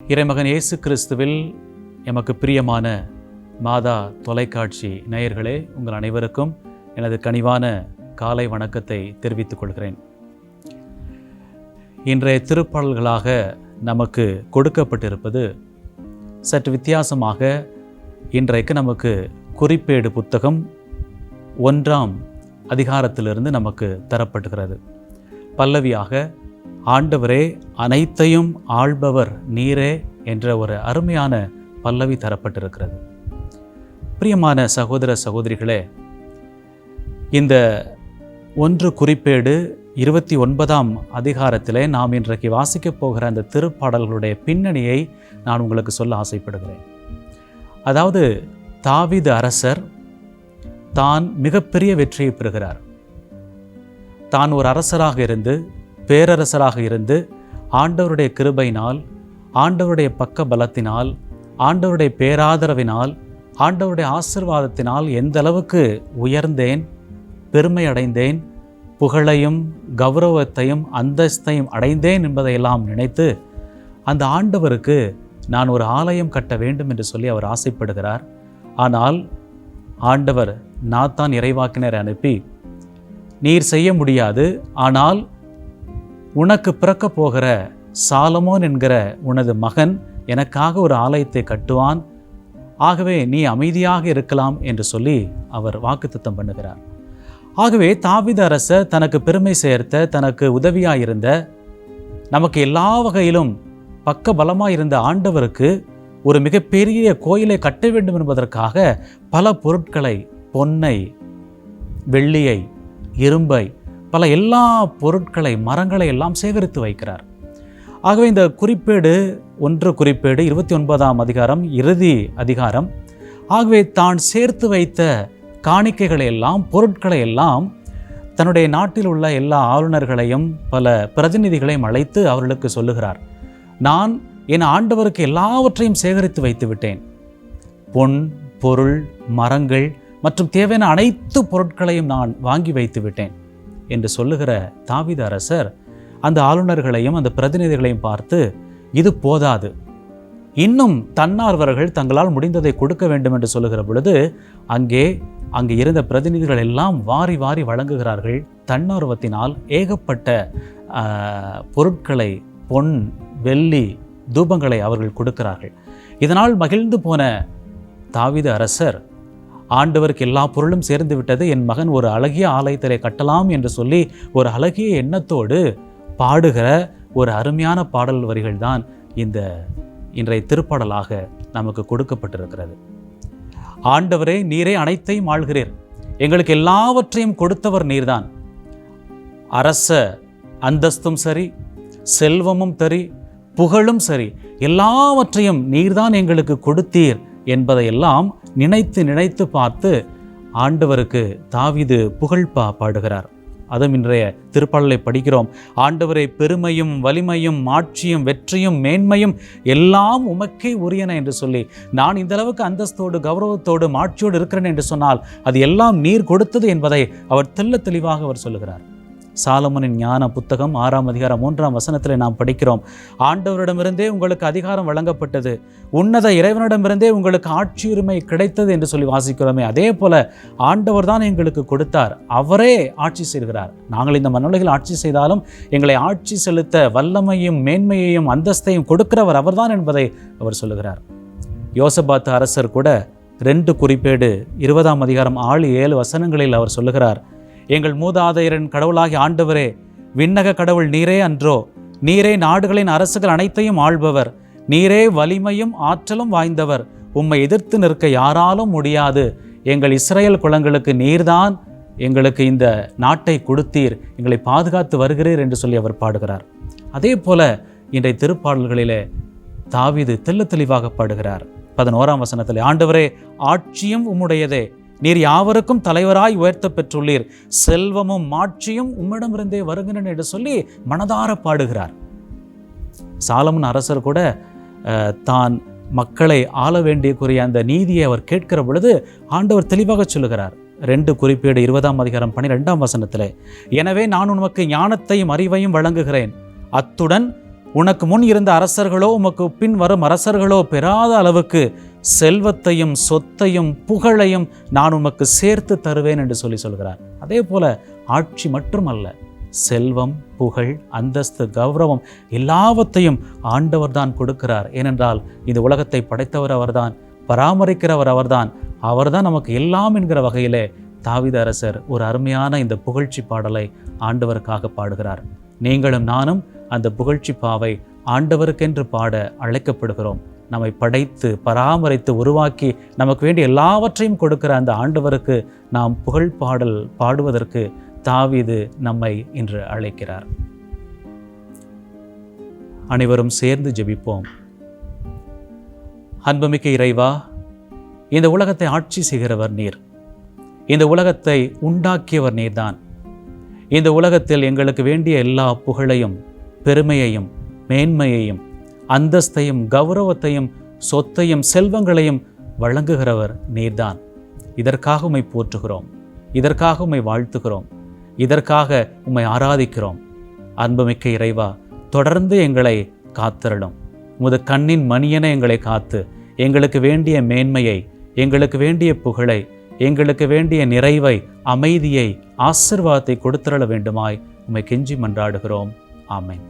இறைமகன் இயேசு கிறிஸ்துவில் எமக்கு பிரியமான மாதா தொலைக்காட்சி நேயர்களே உங்கள் அனைவருக்கும் எனது கனிவான காலை வணக்கத்தை தெரிவித்துக் கொள்கிறேன். இன்றைய திருப்பாடல்களாக நமக்கு கொடுக்கப்பட்டிருப்பது சற்று வித்தியாசமாக இன்றைக்கு நமக்கு குறிப்பேடு புத்தகம் ஒன்றாம் அதிகாரத்திலிருந்து நமக்கு தரப்பட்டுகிறது. பல்லவியாக ஆண்டவரே அனைத்தையும் ஆள்பவர் நீரே என்ற ஒரு அருமையான பல்லவி தரப்பட்டிருக்கிறது. பிரியமான சகோதர சகோதரிகளே இந்த ஒன்று குறிப்பேடு இருபத்தி ஒன்பதாம் அதிகாரத்திலே நாம் இன்றைக்கு வாசிக்கப் போகிற அந்த திருப்பாடல்களுடைய பின்னணியை நான் உங்களுக்கு சொல்ல ஆசைப்படுகிறேன். அதாவது தாவீது அரசர் தான் மிகப்பெரிய வெற்றியை பெறுகிறார். தான் ஒரு அரசராக இருந்து பேரரசராக இருந்து ஆண்டவருடைய கிருபையினால் ஆண்டவருடைய பக்க பலத்தினால் ஆண்டவருடைய பேராதரவினால் ஆண்டவருடைய ஆசிர்வாதத்தினால் எந்த அளவுக்கு உயர்ந்தேன் பெருமை அடைந்தேன் புகழையும் கௌரவத்தையும் அந்தஸ்தையும் அடைந்தேன் என்பதையெல்லாம் நினைத்து அந்த ஆண்டவருக்கு நான் ஒரு ஆலயம் கட்ட வேண்டும் என்று சொல்லி அவர் ஆசைப்படுகிறார். ஆனால் ஆண்டவர் நாத்தான் இறைவாக்கினரை அனுப்பி நீர் செய்ய முடியாது. ஆனால் உனக்கு பிறக்கப் போகிற சாலமோன் என்கிற உனது மகன் எனக்காக ஒரு ஆலயத்தை கட்டுவான். ஆகவே நீ அமைதியாக இருக்கலாம் என்று சொல்லி அவர் வாக்குத்தத்தம் பண்ணுகிறார். ஆகவே தாவித அரசர் தனக்கு பெருமை சேர்த்த தனக்கு உதவியாக இருந்த நமக்கு எல்லா வகையிலும் பக்க பலமாக இருந்த ஆண்டவருக்கு ஒரு மிகப்பெரிய கோயிலை கட்ட வேண்டும் என்பதற்காக பல பொருட்களை பொன்னை வெள்ளியை இரும்பை பல எல்லா பொருட்களை மரங்களை எல்லாம் சேகரித்து வைக்கிறார். ஆகவே இந்த குறிப்பேடு ஒன்று குறிப்பேடு இருபத்தி ஒன்பதாம் அதிகாரம் இறுதி அதிகாரம் ஆகவே தான் சேர்த்து வைத்த காணிக்கைகளை எல்லாம் பொருட்களை எல்லாம் தன்னுடைய நாட்டில் உள்ள எல்லா ஆளுநர்களையும் பல பிரதிநிதிகளையும் அழைத்து அவர்களுக்கு சொல்லுகிறார். நான் என் ஆண்டவருக்கு எல்லாவற்றையும் சேகரித்து வைத்து விட்டேன். பொன் பொருள் மரங்கள் மற்றும் தேவையான அனைத்து பொருட்களையும் நான் வாங்கி வைத்து விட்டேன். என்று சொல்லுகிற தாவித அரசர் அந்த ஆளுநர்களையும் அந்த பிரதிநிதிகளையும் பார்த்து இது போதாது. இன்னும் தன்னார்வர்கள் தங்களால் முடிந்ததை கொடுக்க வேண்டும் என்று சொல்லுகிற பொழுது அங்கே அங்கே இருந்த பிரதிநிதிகள் எல்லாம் வாரி வாரி வழங்குகிறார்கள். தன்னார்வத்தினால் ஏகப்பட்ட பொருட்களை பொன் வெள்ளி தூபங்களை அவர்கள் கொடுக்கிறார்கள். இதனால் மகிழ்ந்து போன தாவித அரசர் ஆண்டவருக்கு எல்லா பொருளும் சேர்ந்து விட்டது. என் மகன் ஒரு அழகிய ஆலயத்திலே கட்டலாம் என்று சொல்லி ஒரு அழகிய எண்ணத்தோடு பாடுகிற ஒரு அருமையான பாடல் வரிகள் தான் இந்த இன்றைய திருப்பாடலாக நமக்கு கொடுக்கப்பட்டிருக்கிறது. ஆண்டவரே நீரே அனைத்தையும் ஆள்கிறீர். எங்களுக்கு எல்லாவற்றையும் கொடுத்தவர் நீர்தான். அரச அந்தஸ்தும் சரி செல்வமும் சரி புகழும் சரி எல்லாவற்றையும் நீர்தான் எங்களுக்கு கொடுத்தீர் என்பதையெல்லாம் நினைத்து நினைத்து பார்த்து ஆண்டவருக்கு தாவிது புகழ் பா பாடுகிறார். அதுவும் இன்றைய திருப்பாடலை படிக்கிறோம். ஆண்டவரை பெருமையும் வலிமையும் மாட்சியும் வெற்றியும் மேன்மையும் எல்லாம் உமக்கே உரியன என்று சொல்லி நான் இந்த அளவுக்கு அந்தஸ்தோடு கௌரவத்தோடு மாட்சியோடு இருக்கிறேன் என்று சொன்னால் அது எல்லாம் நீர் கொடுத்தது என்பதை அவர் தெல்ல தெளிவாக அவர் சொல்லுகிறார். சாலமனின் ஞான புத்தகம் ஆறாம் அதிகாரம் மூன்றாம் வசனத்தில் நாம் படிக்கிறோம். ஆண்டவரிடமிருந்தே உங்களுக்கு அதிகாரம் வழங்கப்பட்டது. உன்னத இறைவனிடமிருந்தே உங்களுக்கு ஆட்சியுரிமை கிடைத்தது என்று சொல்லி வாசிக்கிறோமே. அதே போல ஆண்டவர் தான் எங்களுக்கு கொடுத்தார். அவரே ஆட்சி செய்கிறார். நாங்கள் இந்த மண்ணுலகில் ஆட்சி செய்தாலும் எங்களை ஆட்சி செலுத்த வல்லமையும் மேன்மையையும் அந்தஸ்தையும் கொடுக்கிறவர் அவர்தான் என்பதை அவர் சொல்லுகிறார். யோசபாத்து அரசர் கூட ரெண்டு குறிப்பேடு இருபதாம் அதிகாரம் ஆறு ஏழு வசனங்களில் அவர் சொல்லுகிறார். எங்கள் மூதாதையரின் கடவுளாகி ஆண்டவரே விண்ணக கடவுள் நீரே அன்றோ. நீரே நாடுகளின் அரசுகள் அனைத்தையும் ஆள்பவர். நீரே வலிமையும் ஆற்றலும் வாய்ந்தவர். உம்மை எதிர்த்து நிற்க யாராலும் முடியாது. எங்கள் இஸ்ரேல் குலங்களுக்கு நீர்தான் எங்களுக்கு இந்த நாட்டை கொடுத்தீர். எங்களை பாதுகாத்து வருகிறீர் என்று சொல்லி அவர் பாடுகிறார். அதே போல இன்றைய திருப்பாடல்களிலே தாவீது தெல்ல தெளிவாக பாடுகிறார். பதினோராம் வசனத்தில் ஆண்டவரே ஆட்சியும் உம்முடையதே. நீர் யாவருக்கும் தலைவராய் உயர்த்த பெற்றுள்ளீர். செல்வமும் மாட்சியும் உம்மிடமிருந்தே வருகின்றன என்று சொல்லி மனதார பாடுகிறார். சாலமன் அரசர் கூட தான் மக்களை ஆள வேண்டியக்குரிய அந்த நீதியை அவர் கேட்கிற பொழுது ஆண்டவர் தெளிவாக சொல்லுகிறார். ரெண்டு குறிப்பீடு இருபதாம் அதிகாரம் பன்னிரெண்டாம் வசனத்தில் எனவே நான் உனக்கு ஞானத்தையும் அறிவையும் வழங்குகிறேன். அத்துடன் உனக்கு முன் இருந்த அரசர்களோ உமக்கு பின் வரும் அரசர்களோ பெறாத அளவுக்கு செல்வத்தையும் சொத்தையும் புகழையும் நான் உமக்கு சேர்த்து தருவேன் என்று சொல்லி சொல்கிறார். அதே போல ஆட்சி மட்டுமல்ல செல்வம் புகழ் அந்தஸ்து கௌரவம் எல்லாவற்றையும் ஆண்டவர் தான் கொடுக்கிறார். ஏனென்றால் இந்த உலகத்தை படைத்தவர் அவர்தான் பராமரிக்கிறவர் அவர்தான் அவர்தான் நமக்கு எல்லாம் என்கிற வகையிலே தாவித அரசர் ஒரு அருமையான இந்த புகழ்ச்சி பாடலை ஆண்டவருக்காக பாடுகிறார். நீங்களும் நானும் அந்த புகழ்ச்சி பாவை ஆண்டவருக்கென்று பாட அழைக்கப்படுகிறோம். நம்மை படைத்து பராமரித்து உருவாக்கி நமக்கு வேண்டிய எல்லாவற்றையும் கொடுக்கிற அந்த ஆண்டவருக்கு நாம் புகழ் பாடல் பாடுவதற்கு தாவீது நம்மை இன்று அழைக்கிறார். அனைவரும் சேர்ந்து ஜெபிப்போம். அன்புமிக்க இறைவா இந்த உலகத்தை ஆட்சி செய்கிறவர் நீர். இந்த உலகத்தை உண்டாக்கியவர் நீர்தான். இந்த உலகத்தில் எங்களுக்கு வேண்டிய எல்லா புகழையும் பெருமையையும் மேன்மையையும் அந்தஸ்தையும் கௌரவத்தையும் சொத்தையும் செல்வங்களையும் வழங்குகிறவர் நீர்தான். இதற்காக உம்மை போற்றுகிறோம். இதற்காக உம்மை வாழ்த்துகிறோம். இதற்காக உம்மை ஆராதிக்கிறோம். அன்புமிக்க இறைவா தொடர்ந்து எங்களை காத்திரலும் உமது கண்ணின் மணியென எங்களை காத்து எங்களுக்கு வேண்டிய மேன்மையை எங்களுக்கு வேண்டிய புகழை எங்களுக்கு வேண்டிய நிறைவை அமைதியை ஆசிர்வாதத்தை கொடுத்திரள வேண்டுமாய் உம்மை கெஞ்சி மன்றாடுகிறோம். ஆமேன்.